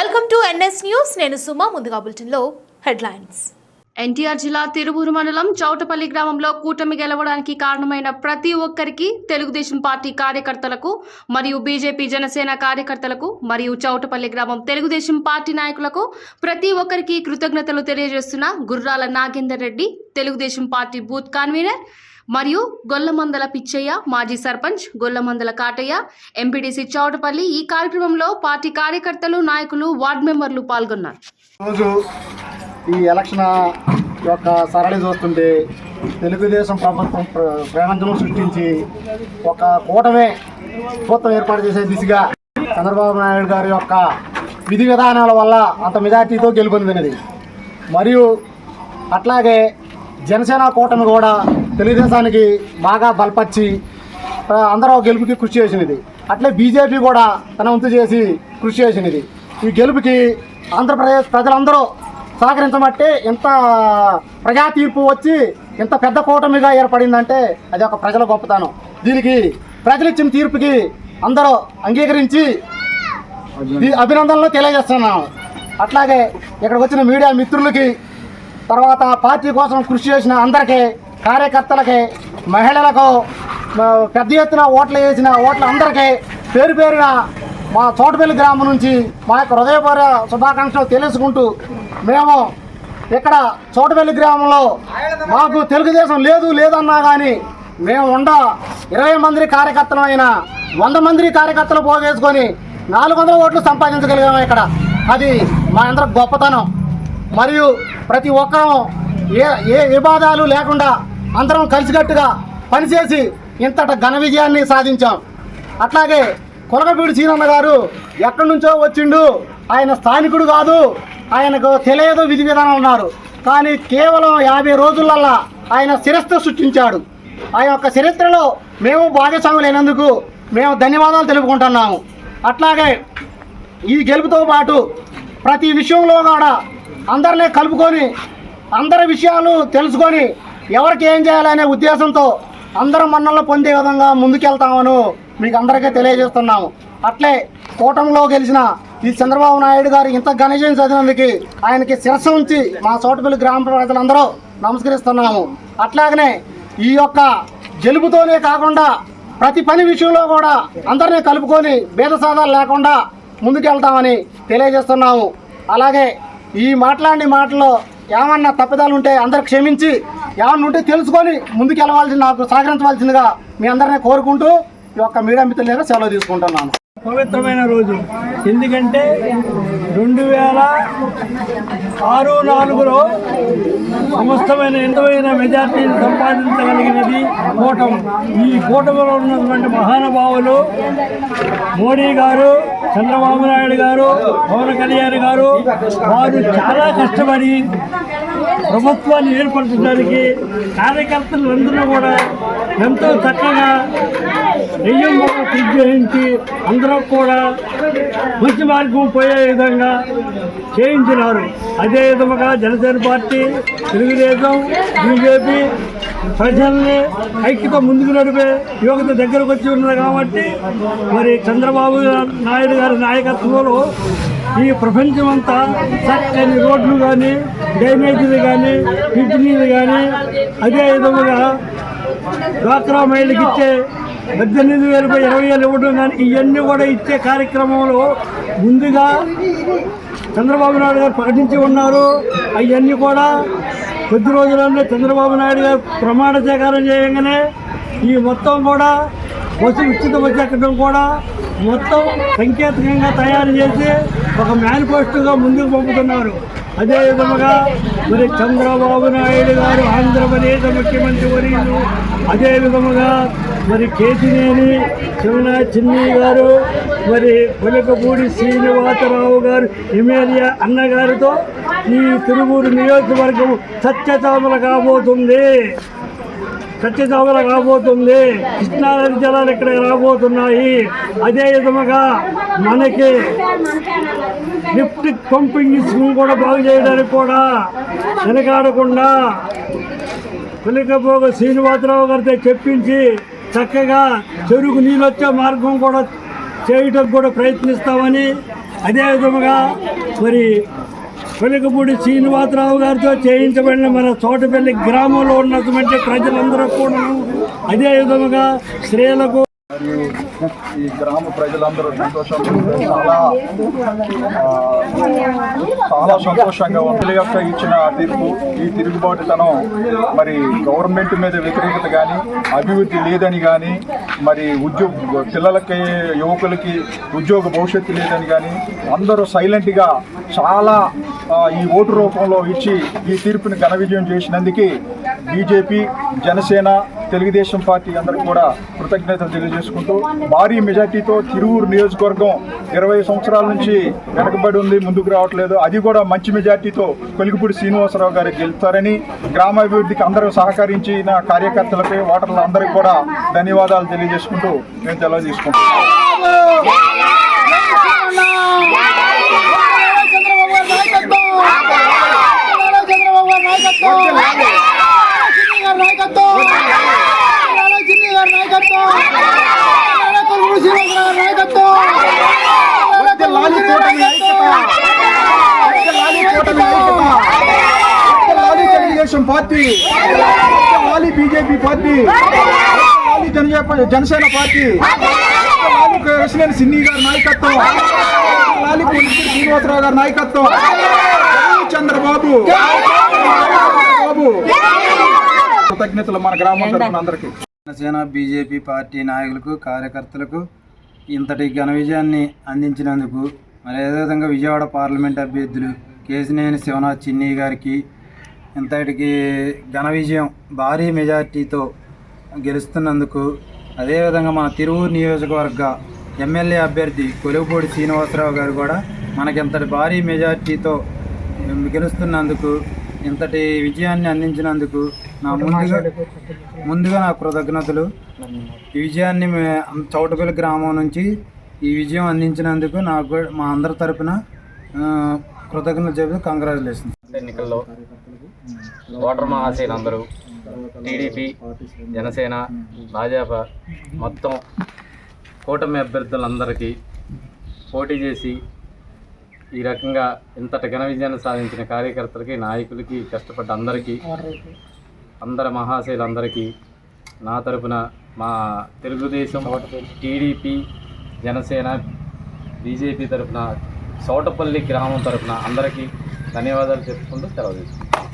Welcome to NS news. నేను సుమ ముందుగా బులెటిన్లో హెడ్లైన్స్. ఎన్టీఆర్ జిల్లా తిరువూరు మండలం చౌటపల్లి గ్రామంలో కూటమి గెలవడానికి కారణమైన ప్రతి ఒక్కరికి తెలుగుదేశం పార్టీ కార్యకర్తలకు మరియు బీజేపీ జనసేన కార్యకర్తలకు మరియు చౌటపల్లి గ్రామం తెలుగుదేశం పార్టీ నాయకులకు ప్రతి ఒక్కరికి కృతజ్ఞతలు తెలియజేస్తున్న Gurrala Nagender Reddy Telugu Desam party booth convener మరియు గొల్లమందల పిచ్చయ్య మాజీ సర్పంచ్ గొల్లమందల కాటయ్య ఎంపీడీసీ చౌటపల్లి ఈ కార్యక్రమంలో పార్టీ కార్యకర్తలు నాయకులు వార్డు మెంబర్లు పాల్గొన్నారు. రోజు ఈ ఎలక్షన్ యొక్క సరళి చూస్తుంటే తెలుగుదేశం ప్రభుత్వం ప్ర- ప్రపంచం సృష్టించి ఒక కూటమే ప్రభుత్వం ఏర్పాటు చేసే దిశగా చంద్రబాబు నాయుడు గారి యొక్క విధి విధానాల వల్ల అంత మెజార్టీతో గెలుపొందినది. మరియు అట్లాగే జనసేన కూటమి కూడా తెలుగుదేశానికి బాగా బలపరిచి అందరూ గెలుపుకి కృషి చేసినది. అట్లే బీజేపీ కూడా తన వంతు చేసి కృషి చేసినది. ఈ గెలుపుకి ఆంధ్రప్రదేశ్ ప్రజలందరూ సహకరించబట్టే ఇంత ప్రజా తీర్పు వచ్చి ఇంత పెద్ద కూటమిగా ఏర్పడిందంటే అది ఒక ప్రజల గొప్పతనం. దీనికి ప్రజలు ఇచ్చిన తీర్పుకి అందరూ అంగీకరించి అభినందనలు తెలియజేస్తున్నాను. అట్లాగే ఇక్కడికి వచ్చిన మీడియా మిత్రులకి తర్వాత పార్టీ కోసం కృషి చేసిన అందరికీ కార్యకర్తలకి మహిళలకు పెద్ద ఎత్తున ఓట్లు వేసిన ఓట్లు అందరికీ పేరు పేరున మా చోటపల్లి గ్రామం నుంచి మా యొక్క హృదయపూర్వ శుభాకాంక్షలు తెలుసుకుంటూ మేము ఇక్కడ చోటపల్లి గ్రామంలో మాకు తెలుగుదేశం లేదు లేదన్నా కానీ మేము ఉండ ఇరవై మంది కార్యకర్తలు అయిన వంద మంది కార్యకర్తలు పోగేసుకొని నాలుగు వందల ఓట్లు సంపాదించగలిగాము ఇక్కడ. అది మా అందరి గొప్పతనం. మరియు ప్రతి ఒక్కరూ ఏ ఏ వివాదాలు లేకుండా అందరం కలిసికట్టుగా పనిచేసి ఇంతట ఘన విజయాన్ని సాధించాం. అట్లాగే కొలగపూడి సీనన్న గారు ఎక్కడి నుంచో వచ్చిండు ఆయన స్థానికుడు కాదు ఆయనకు తెలియదు విధి విధానం ఉన్నారు. కానీ కేవలం యాభై రోజులల్లా ఆయన శిరస్సు సృష్టించాడు. ఆ యొక్క చరిత్రలో మేము భాగస్వాములైనందుకు మేము ధన్యవాదాలు తెలుపుకుంటున్నాము. అట్లాగే ఈ గెలుపుతో పాటు ప్రతి విషయంలో కూడా అందరినీ కలుపుకొని అందరి విషయాలు తెలుసుకొని ఎవరికి ఏం చేయాలనే ఉద్దేశంతో అందరం మన్నలను పొందే విధంగా ముందుకెళ్తామను మీకు అందరికీ తెలియజేస్తున్నాము. అట్లే కూటమిలో గెలిచిన ఈ చంద్రబాబు నాయుడు గారు ఇంత ఘనజయం చదివినందుకు ఆయనకి శిరస్సు ఉంచి మా చోటపల్లి గ్రామ ప్రజలందరూ నమస్కరిస్తున్నాము. అట్లాగనే ఈ యొక్క గెలుపుతోనే కాకుండా ప్రతి పని విషయంలో కూడా అందరినీ కలుపుకొని భేదసాదాలు లేకుండా ముందుకెళ్తామని తెలియజేస్తున్నాము. అలాగే ఈ మాట్లాడిన మాటలో ఏమన్నా తప్పిదాలు ఉంటే అందరు క్షమించి ఏమన్నా ఉంటే తెలుసుకొని ముందుకెళ్ళవలసి నాకు సహకరించవలసిందిగా మీ అందరినీ కోరుకుంటూ ఈ యొక్క మీడియా మిత్రులుగా సెలవు తీసుకుంటున్నాను. పవిత్రమైన రోజు. ఎందుకంటే రెండు వేల ఆరు నాలుగులో సమస్తమైన ఎంతమైన మెజార్టీని సంపాదించగలిగినది కూటమి. ఈ కూటమిలో ఉన్నటువంటి మహానుభావులు మోడీ గారు చంద్రబాబు నాయుడు గారు పవన్ కళ్యాణ్ గారు వారు చాలా కష్టపడి ప్రభుత్వాన్ని ఏర్పరచడానికి కార్యకర్తలు అందరూ కూడా ఎంతో చక్కగా దెయ్యం నిర్వహించి అందరూ కూడా మంచి మార్గం పోయే విధంగా చేయించినారు. అదే విధముగా జనసేన పార్టీ తెలుగుదేశం బీజేపీ ప్రజల్ని ఐక్యత ముందుకు నడిపే యువత దగ్గరకు వచ్చి ఉన్నది కాబట్టి మరి చంద్రబాబు నాయుడు గారి నాయకత్వంలో ఈ ప్రపంచం అంతా చక్కని రోడ్లు కానీ డ్రైనేజీలు కానీ కిడ్నీలు కానీ అదే విధముగా డ్వాక్రా మహిళకి ఇచ్చే పద్దెనిమిది వేలపై ఇరవై వేలు ఇవ్వడం కానీ ఇవన్నీ కూడా ఇచ్చే కార్యక్రమంలో ముందుగా చంద్రబాబు నాయుడు గారు ప్రకటించి ఉన్నారు. అవన్నీ కూడా కొద్ది రోజులనే చంద్రబాబు నాయుడు గారు ప్రమాణ స్వీకారం చేయగానే ఈ మొత్తం కూడా బస్సు ఉచిత బస్సు కూడా మొత్తం సంకేతకంగా తయారు చేసి ఒక మేనిఫెస్టోగా ముందుకు పంపుతున్నారు. అదే విధముగా మరి చంద్రబాబు నాయుడు గారు ఆంధ్రప్రదేశ్ ముఖ్యమంత్రి వర్యులు. అదే విధముగా మరి కేతినేని శివన చిన్ని గారు మరి పులకపూడి శ్రీనివాసరావు గారు ఎమ్మెల్యే అన్నగారితో ఈ తిరువూరు నియోజకవర్గం సత్యతామల కాబోతుంది. సత్యతామల రాబోతుంది. కృష్ణానది జలాలు ఇక్కడ రాబోతున్నాయి. అదే విధముగా మనకి లిఫ్ట్ పంపింగ్ స్కీమ్ కూడా బాగు చేయడానికి కూడా వెనకాడకుండా పులికపోగ శ్రీనివాసరావు గారితో చెప్పించి చక్కగా చెరుకు నీళ్ళు వచ్చే మార్గం కూడా చేయటం కూడా ప్రయత్నిస్తామని అదే విధముగా మరి వెలుగుపూడి శ్రీనివాసరావు గారితో చేయించబడిన మన తోటపల్లి గ్రామంలో ఉన్నటువంటి ప్రజలందరూ కూడా అదే విధముగా స్త్రీలకు మరియు ఈ గ్రామ ప్రజలందరూ సంతోషం చాలా చాలా సంతోషంగా ఉంది. యొక్క ఇచ్చిన తీర్పు ఈ తిరుగుబాటుతనం మరి గవర్నమెంట్ మీద వ్యతిరేకత కానీ అభివృద్ధి లేదని కానీ మరి ఉద్యోగ పిల్లలకి యువకులకి ఉద్యోగ భవిష్యత్తు లేదని కానీ అందరూ సైలెంట్గా చాలా ఈ ఓటు రూపంలో ఇచ్చి ఈ తీర్పుని ఘన విజయం చేసినందుకు బీజేపీ జనసేన తెలుగుదేశం పార్టీ అందరికి కూడా కృతజ్ఞతలు తెలియజేసుకుంటూ భారీ మెజార్టీతో తిరువురు నియోజకవర్గం ఇరవై సంవత్సరాల నుంచి వెనకబడి ఉంది ముందుకు రావట్లేదు అది కూడా మంచి మెజార్టీతో కొలిగిపూడి శ్రీనివాసరావు గారు గెలుస్తారని గ్రామాభివృద్ధికి అందరూ సహకరించిన కార్యకర్తలపై ఓటర్ల అందరికీ కూడా ధన్యవాదాలు తెలియజేసుకుంటూ మేము తెలియజేసుకుంటాం లాలి కూటమి ఐక్యత లాలి కూటమి ఐక్యత లాలి తెలుగుదేశం పార్టీ. లాలి బీజేపీ పార్టీ. లాలి జనజ జనసేన పార్టీ. లాలి కృష్ణన్ సిన్ని గారి నాయకత్వం. లాలి శ్రీనివాసరావు గారి నాయకత్వం. జై చంద్రబాబు. బాబు కృతజ్ఞతలు మన గ్రామం తరఫున అందరికీ. జనసేన బీజేపీ పార్టీ నాయకులకు కార్యకర్తలకు ఇంతటి ఘన విజయాన్ని అందించినందుకు మరి అదేవిధంగా విజయవాడ పార్లమెంట్ అభ్యర్థులు కేసినేని శివనాథ్ చిన్ని గారికి ఇంతటికి ఘన విజయం భారీ మెజార్టీతో గెలుస్తున్నందుకు అదేవిధంగా మన తిరువూరు నియోజకవర్గ ఎమ్మెల్యే అభ్యర్థి కొలువుపూడి శ్రీనివాసరావు గారు కూడా మనకి ఇంతటి భారీ మెజార్టీతో గెలుస్తున్నందుకు ఇంతటి విజయాన్ని అందించినందుకు నా ముందుగా ముందుగా నా కృతజ్ఞతలు. ఈ విజయాన్ని మే- చౌటపల్లి గ్రామం నుంచి ఈ విజయం అందించినందుకు నాకు కూడా- మా అందరి తరపున కృతజ్ఞతలు చెబుతూ కంగ్రాచులేషన్ ఎన్నికల్లో ఓటర్ మహాశైలు అందరూ టీడీపీ జనసేన భాజపా మొత్తం కూటమి అభ్యర్థులందరికీ పోటీ చేసి ఈ రకంగా ఇంతటి ఘన విజయాన్ని సాధించిన కార్యకర్తలకి నాయకులకి కష్టపడ్డ అందరికీ అందరి మహాశైలందరికీ నా తరపున మా తెలుగుదేశం టీడీపీ జనసేన బీజేపీ తరపున సోటపల్లి గ్రామం తరపున అందరికీ ధన్యవాదాలు చెప్పుకుంటూ సెలవు